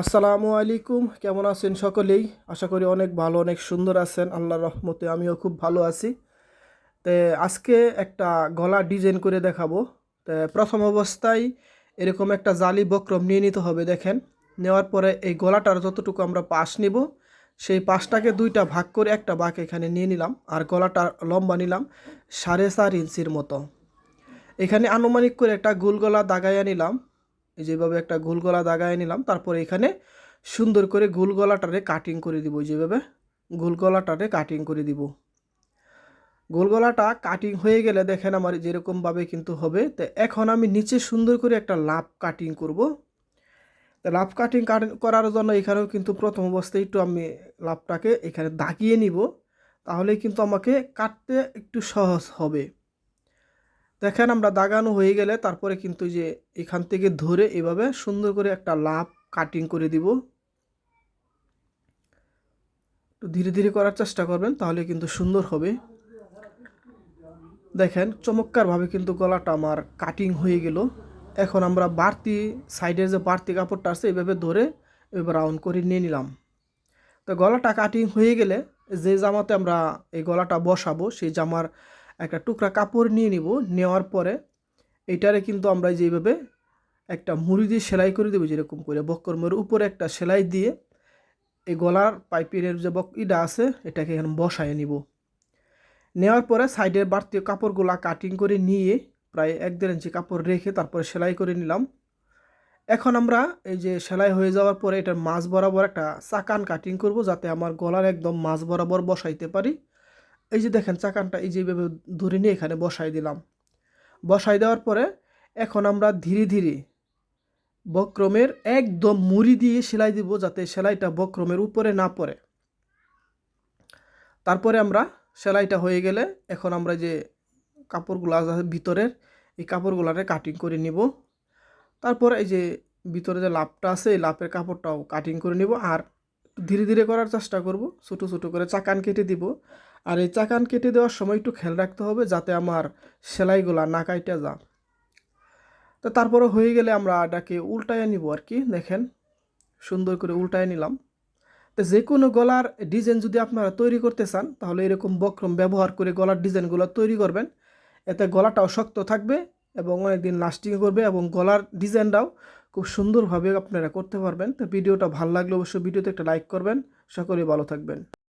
আসসালামু আলাইকুম, কেমন আছেন সকলেই? আশা করি অনেক ভালো, অনেক সুন্দর আছেন। আল্লাহর রহমতে আমিও খুব ভালো আছি। তো আজকে একটা গলা ডিজাইন করে দেখাবো। তো প্রথম অবস্থায় এরকম একটা জালি বক্রম নিয়ে নিতে হবে, দেখেন। নেওয়ার পরে এই গলাটার যতটুকু আমরা পাশ নিব, সেই পাশটাকে দুইটা ভাগ করে একটা ভাগ এখানে নিয়ে নিলাম, আর গলাটা লম্বা নিলাম সাড়ে চার ইঞ্চির মতো। এখানে আনুমানিক করে একটা গোল গলা দাগাইয়া নিলাম। যেভাবে একটা গোল গলা দাগায় নিলাম, তারপরে এখানে সুন্দর করে গোল গলাটারে কাটিং করে দিব যেভাবে গোল গলাটারে কাটিং করে দিব। গোল গলাটা কাটিং হয়ে গেলে দেখেন আমার যেরকমভাবে কিন্তু হবে, তো এখন আমি নিচে সুন্দর করে একটা লাভ কাটিং করব। তো লাভ কাটিং করার জন্য এখানেও কিন্তু প্রথম অবস্থায় একটু আমি লাভটাকে এখানে দাগিয়ে নিব তাহলে কিন্তু আমাকে কাটতে একটু সহজ হবে। দেখেন আমরা দাগানো হয়ে গেলে তারপরে কিন্তু যে এখান থেকে ধরে এভাবে সুন্দর করে একটা লাভ কাটিং করে দিব। ধীরে ধীরে করার চেষ্টা করবেন তাহলে কিন্তু সুন্দর হবে। দেখেন চমৎকারভাবে কিন্তু গলাটা আমার কাটিং হয়ে গেল। এখন আমরা বাড়তি সাইডের যে বাড়তি কাপড়টা আছে এভাবে ধরে এভাবে রাউন্ড করে নিয়ে নিলাম। তো গলাটা কাটিং হয়ে গেলে যে জামাতে আমরা এই গলাটা বসাবো সেই জামার একটা টুকরা কাপড় নিয়ে নিব, নেওয়ার পরে এটারে কিন্তু আমরা যেভাবে একটা মুড়ি দিয়ে সেলাই করে দেবো, যেরকম করে বক্করমের উপরে একটা সেলাই দিয়ে এই গলার পাইপিনের যে বক ইটা আছে, এটাকে এখানে বসায় নিব। নেওয়ার পরে সাইডের বাড়তি কাপড়গুলা কাটিং করে নিয়ে প্রায় এক দেড় ইঞ্চি কাপড় রেখে তারপরে সেলাই করে নিলাম। এখন আমরা এই যে সেলাই হয়ে যাওয়ার পরে এটার মাছ বরাবর একটা চাকান কাটিং করব, যাতে আমার গলার একদম মাছ বরাবর বসাইতে পারি। এই যে দেখেন চাকানটা এই যেভাবে ধরে নিয়ে এখানে বসাই দিলাম। বসাই দেওয়ার পরে এখন আমরা ধীরে ধীরে বক্রমের একদম মুড়ি দিয়ে সেলাই দিব যাতে সেলাইটা বক্রমের উপরে না পড়ে। তারপরে আমরা সেলাইটা হয়ে গেলে এখন আমরা যে কাপড়গুলো ভিতরের, এই কাপড়গুলারে কাটিং করে নিব। তারপর এই যে ভিতরে যে লাভটা আছে, এই লাভের কাপড়টাও কাটিং করে নিব। আর ধীরে ধীরে করার চেষ্টা করব, ছোটো ছোটো করে চাকান কেটে দিব। আর এই চাকান কেটে দেওয়ার সময় একটু খেয়াল রাখতে হবে যাতে আমার সেলাইগুলা না কাইটে যা তো তারপরে হয়ে গেলে আমরা এটাকে উল্টায় নিব আর কি দেখেন। সুন্দর করে উল্টায় নিলাম। তো যে কোনো গলার ডিজাইন যদি আপনারা তৈরি করতে চান, তাহলে এরকম বক্রম ব্যবহার করে গলার ডিজাইনগুলো তৈরি করবেন। এতে গলাটাও শক্ত থাকবে এবং অনেকদিন লাস্টিং করবে এবং গলার ডিজাইনটাও খুব সুন্দরভাবে আপনারা করতে পারবেন। তো ভিডিওটা ভালো লাগলে অবশ্যই ভিডিওতে একটা লাইক করবেন। সকলেই ভালো থাকবেন।